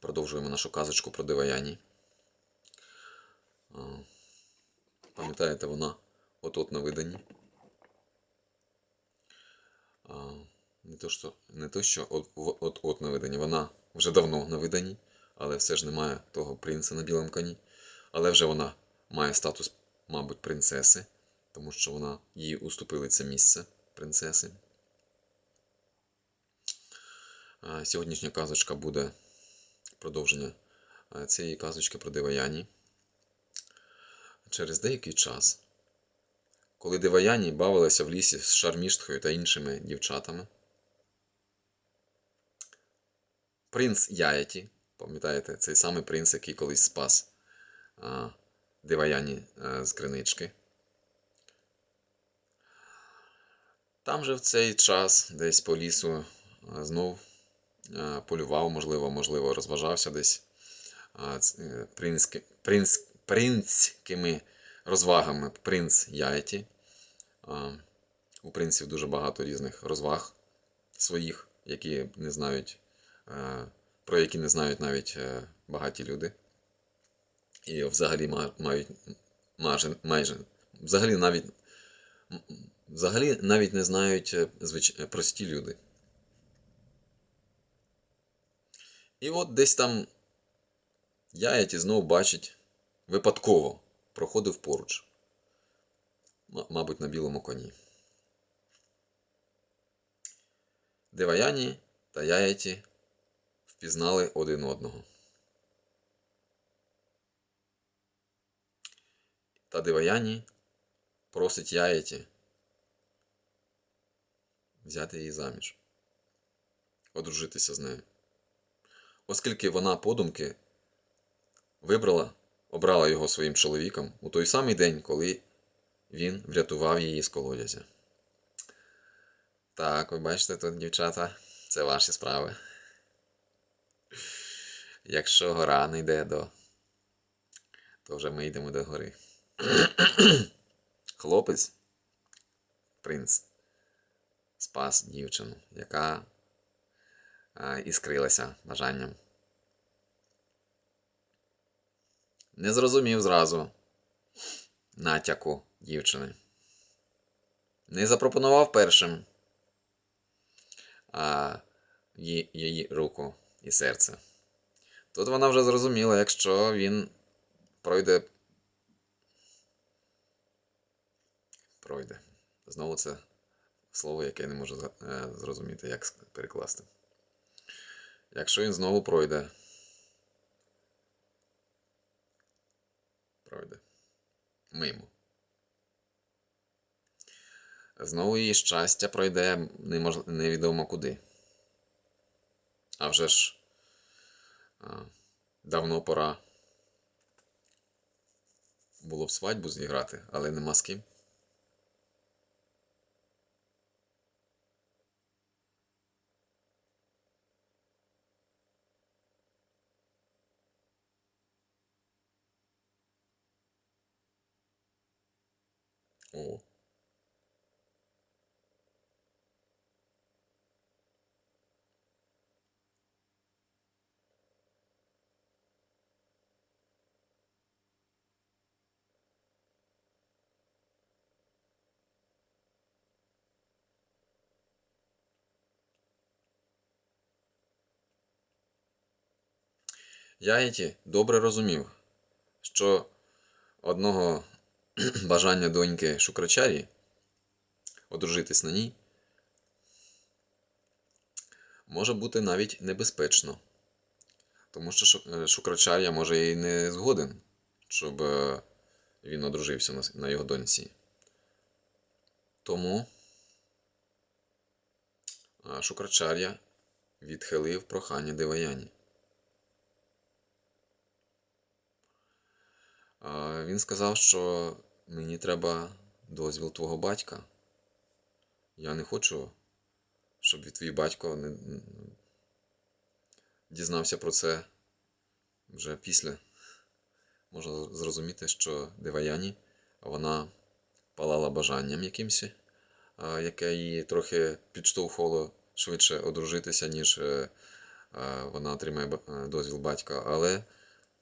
Продовжуємо нашу казочку про Диваяні. Пам'ятаєте, вона от-от на виданні. Не то, що, не то, що от-от на виданні. Вона вже давно на виданні, але все ж немає того принца на білому коні. Але вже вона має статус, мабуть, принцеси, тому що вона їй уступили це місце принцеси. Сьогоднішня казочка буде продовження е, цієї казочки про Диваяні. Через деякий час, коли Диваяні бавилася в лісі з Шарміштхою та іншими дівчатами, принц Яєті, пам'ятаєте, цей самий принц, який колись спас а, Диваяні е, з кринички. Там же в цей час, десь по лісу, е, знов е, полював, можливо, можливо, розважався десь е, принц, принцькими розвагами принц Яйті. У принців дуже багато різних розваг своїх, які не знають, е, про які не знають навіть е, багаті люди. І взагалі мають майже, майже взагалі навіть взагалі навіть не знають е, е, прості люди. І от десь там Яєті знов бачить випадково проходив поруч. Мабуть, на білому коні. Деваяні та Яєті впізнали один одного. Та Деваяні просить Яєті взяти її заміж, одружитися з нею. Оскільки вона подумки вибрала, обрала його своїм чоловіком у той самий день, коли він врятував її з колодязя. Так, ви бачите тут, дівчата, це ваші справи. Якщо гора не йде до, то вже ми йдемо до гори. Хлопець, принц, спас дівчину, яка іскрилася бажанням. Не зрозумів зразу натяку дівчини. Не запропонував першим а, її, її руку і серце. Тут вона вже зрозуміла, якщо він пройде. Пройде. Знову це слово, яке я не можу е, зрозуміти, як перекласти. Якщо він знову пройде. Пройде. Мимо. Знову її щастя пройде немож... невідомо куди. А вже ж а, давно пора було б свадьбу зіграти, але нема з ким. Яєті добре розумів, що одного бажання доньки Шукрачарі одружитись на ній може бути навіть небезпечно. Тому що е, Шукрачар'я може і не згоден, щоб е, він одружився на, його доньці. Тому е, Шукрачар'я відхилив прохання Деваяні. Він сказав, що мені треба дозвіл твого батька. Я не хочу, щоб твій батько не... дізнався про це вже після. Можна зрозуміти, що Деваяні вона палала бажанням якимсь, яке її трохи підштовхувало швидше одружитися, ніж е, е, вона отримає е, дозвіл батька, але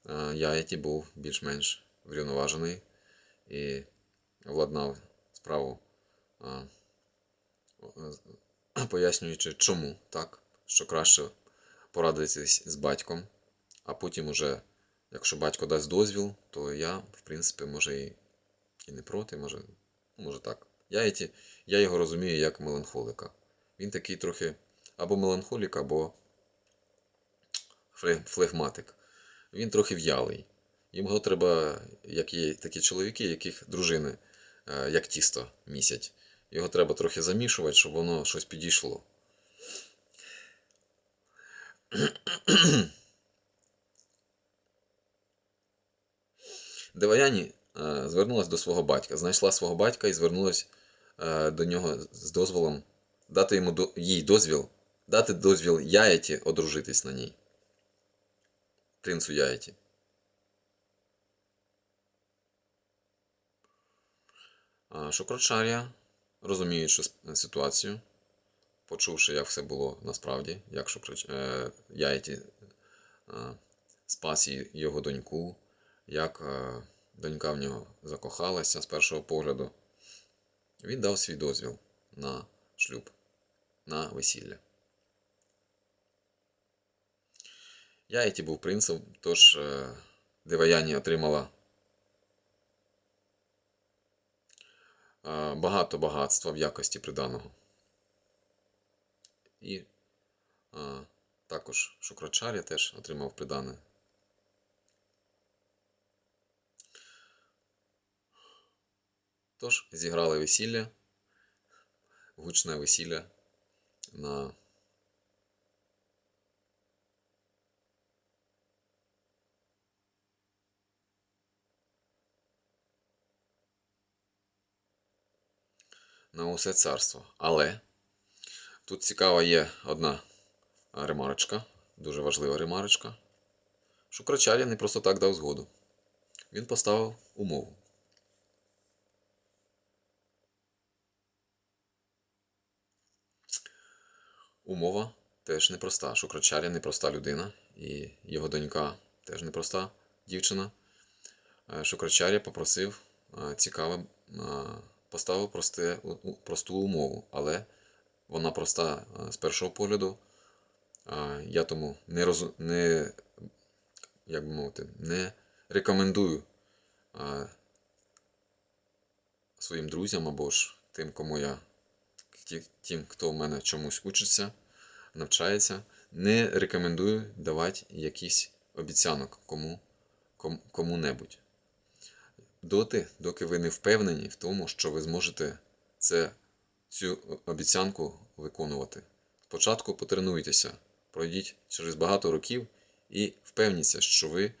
е, Яєті був більш-менш врівноважений і владнав справу, пояснюючи, чому так, що краще порадитись з батьком, а потім уже, якщо батько дасть дозвіл, то я, в принципі, може і, і не проти, може, може так. Я, ті, я його розумію як меланхолика. Він такий трохи або меланхолік, або флегматик. Він трохи в'ялий. Йому треба, як є такі чоловіки, яких дружини, е, як тісто місять. Його треба трохи замішувати, щоб воно щось підійшло. Деваяні е, звернулася до свого батька, знайшла свого батька і звернулася е, до нього з дозволом дати йому їй дозвіл, дати дозвіл Яєті одружитись на ній. Принцу Яєті. Шукрачар'я, розуміючи ситуацію, почувши, як все було насправді, як Шукрач... е, Яєті е, спас його доньку, як е, донька в нього закохалася з першого погляду, він дав свій дозвіл на шлюб, на весілля. Яєті був принцем, тож Деваяні отримала багато багатства в якості приданого. І а, також Шукрачаря теж отримав придане. Тож зіграли весілля, гучне весілля на на усе царство. Але тут цікава є одна ремарочка, дуже важлива ремарочка. Шукрачаря не просто так дав згоду. Він поставив умову. Умова теж непроста. Шукрачаря непроста людина, і його донька теж непроста дівчина. Е, Шукрачаря попросив е, цікаве, е, поставив просте, просту умову, але вона проста е, з першого погляду. Я тому не, розу, не, як би мовити, не рекомендую своїм друзям або ж тим, кому я тим, хто в мене чомусь учиться, навчається, не рекомендую давати якісь обіцянок кому, кому-небудь. Доти, доки ви не впевнені в тому, що ви зможете це, цю обіцянку виконувати. Спочатку потренуйтеся, пройдіть через багато років і впевніться, що ви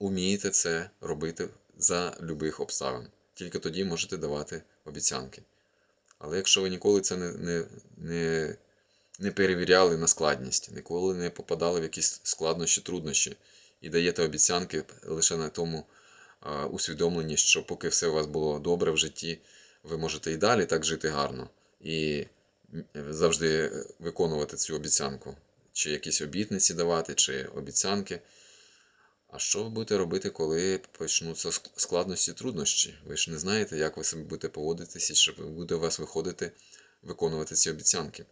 вмієте це робити за любих обставин. Тільки тоді можете давати обіцянки. Але якщо ви ніколи це не, не, не, не перевіряли на складність, ніколи не попадали в якісь складнощі, труднощі і даєте обіцянки лише на тому а, усвідомленні, що поки все у вас було добре в житті, ви можете і далі так жити гарно і завжди виконувати цю обіцянку. Чи якісь обітниці давати, чи обіцянки. А що ви будете робити, коли почнуться ск- складності, труднощі? Ви ж не знаєте, як ви себе будете поводитися, чи буде у вас виходити виконувати ці обіцянки.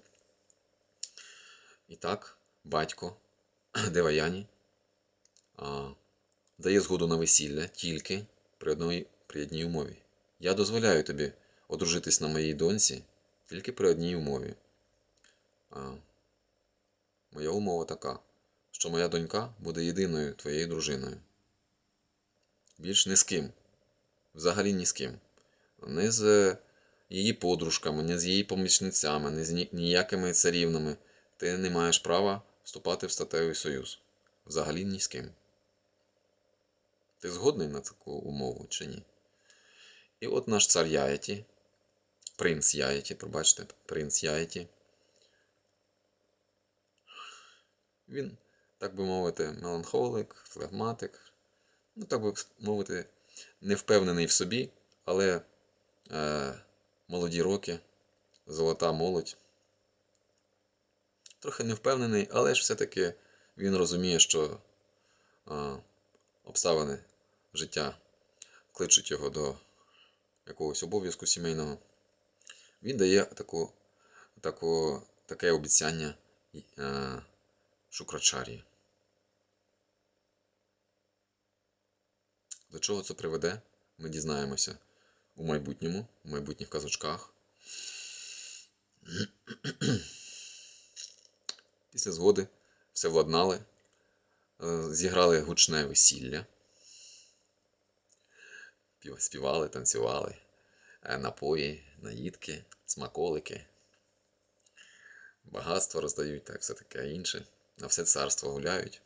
І так, батько Деваяні дає згоду на весілля тільки при, одній, при одній умові. Я дозволяю тобі одружитись на моїй доньці тільки при одній умові. А, моя умова така що моя донька буде єдиною твоєю дружиною. Більш ні з ким. Взагалі ні з ким. Не з е, її подружками, не з її помічницями, не з ніякими царівнами. Ти не маєш права вступати в статевий союз. Взагалі ні з ким. Ти згодний на таку умову чи ні? І от наш цар Яєті, принц Яєті, пробачте, принц Яєті. Він, так би мовити, меланхолик, флегматик, ну, так би мовити, не впевнений в собі, але е, молоді роки, золота молодь. Трохи не впевнений, але ж все-таки він розуміє, що а, обставини життя кличуть його до якогось обов'язку сімейного, він дає таку, таку, таке обіцяння е, Шукрачарі. До чого це приведе, ми дізнаємося у майбутньому, у майбутніх казочках. Після згоди все владнали, е, зіграли гучне весілля. Пів- Співали, танцювали, е, напої, наїдки, смаколики, багатство роздають та все таке інше. На все царство гуляють.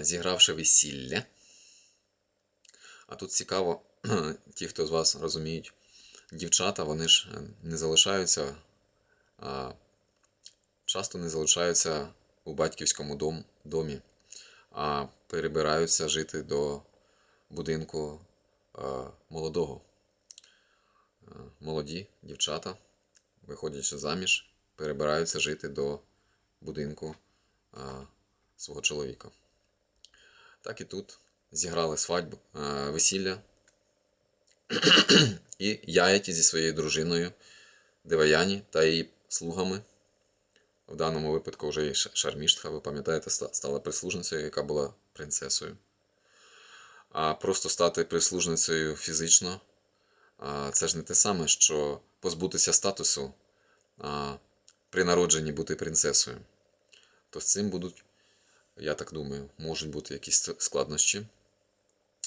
Зігравши весілля. А тут цікаво, ті, хто з вас розуміють, дівчата, вони ж е, не залишаються, часто не залишаються у батьківському дом, домі, а перебираються жити до будинку молодого. Молоді дівчата, виходячи заміж, перебираються жити до будинку свого чоловіка. Так і тут зіграли свадьбу, весілля. і Яєті зі своєю дружиною Деваяні та її слугами. В даному випадку вже Ша- Шарміштха, ви пам'ятаєте, стала прислужницею, яка була принцесою. А просто стати прислужницею фізично це ж не те саме, що позбутися статусу при народженні бути принцесою. То з цим будуть я так думаю, можуть бути якісь складнощі.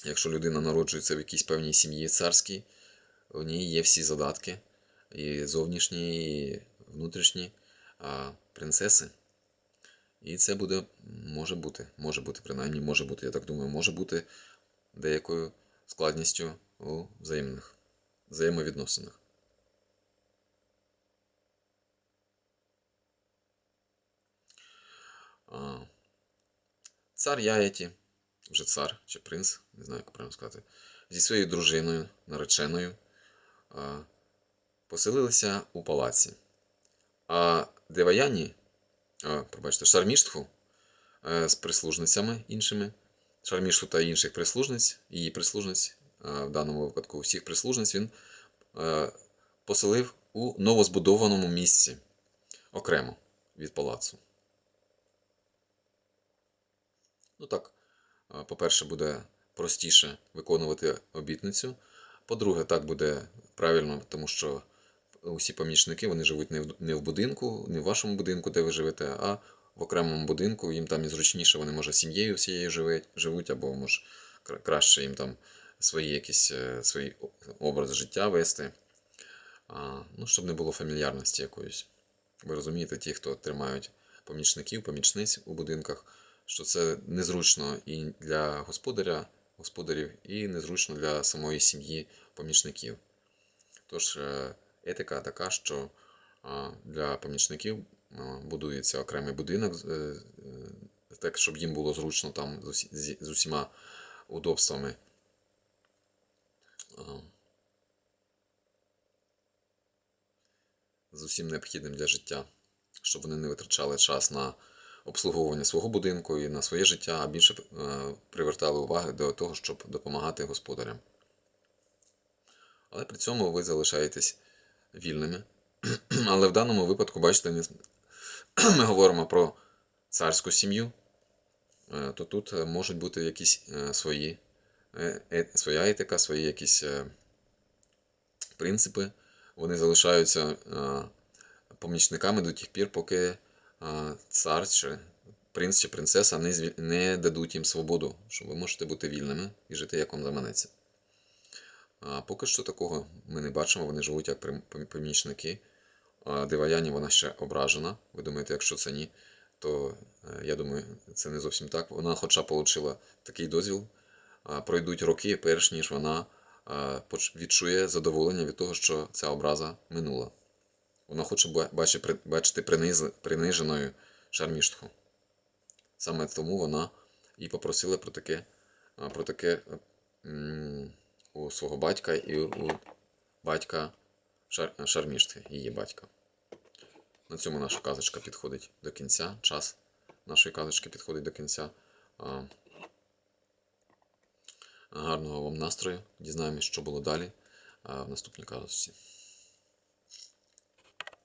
Якщо людина народжується в якійсь певній сім'ї царській, у ній є всі задатки, і зовнішні, і внутрішні а, принцеси. І це буде, може бути, може бути, принаймні, може бути, я так думаю, може бути деякою складністю у взаємних взаємовідносинах. А, Цар Яєті, вже цар чи принц, не знаю, як правильно сказати, зі своєю дружиною, нареченою, а, поселилися у палаці. А Деваяні, а, пробачте, Шарміштху е, з прислужницями іншими, Шарміштху та інших прислужниць, її прислужниць, в даному випадку всіх прислужниць, він е, поселив у новозбудованому місці окремо від палацу. Ну так, по-перше, буде простіше виконувати обітницю. По-друге, так буде правильно, тому що усі помічники вони живуть не в, не в будинку, не в вашому будинку, де ви живете, а в окремому будинку. Їм там і зручніше, вони, може, сім'єю всією живуть, живуть або може краще їм там свої якісь е, свої о- життя вести. А, ну, щоб не було фамільярності якоїсь. Ви розумієте, ті, хто тримають помічників, помічниць у будинках, що це незручно і для господаря, господарів, і незручно для самої сім'ї помічників. Тож е, етика така, що для помічників будується окремий будинок, е, так, щоб їм було зручно там з усіма удобствами. З усім необхідним для життя, щоб вони не витрачали час на обслуговування свого будинку і на своє життя, а більше е, привертали уваги до того, щоб допомагати господарям. Але при цьому ви залишаєтесь вільними. Але в даному випадку, бачите, ми говоримо про царську сім'ю, е, то тут е, можуть бути якісь е, свої, своя етика, свої якісь принципи. Вони залишаються помічниками до тих пір, поки цар чи принц чи принцеса не дадуть їм свободу, що ви можете бути вільними і жити як вам заманеться. А поки що такого ми не бачимо, вони живуть як помічники. А Деваяні вона ще ображена. Ви думаєте, якщо це ні, то е, я думаю, це не зовсім так. Вона хоча отримала такий дозвіл, пройдуть роки, перш ніж вона відчує задоволення від того, що ця образа минула. Вона хоче бачити приниженою шарміштху. Саме тому вона і попросила про таке, про таке у свого батька і у батька Шар... Шармішти, її батька. На цьому наша казочка підходить до кінця. Час нашої казочки підходить до кінця. Гарного вам настрою. Дізнаємось, що було далі в наступній казочці.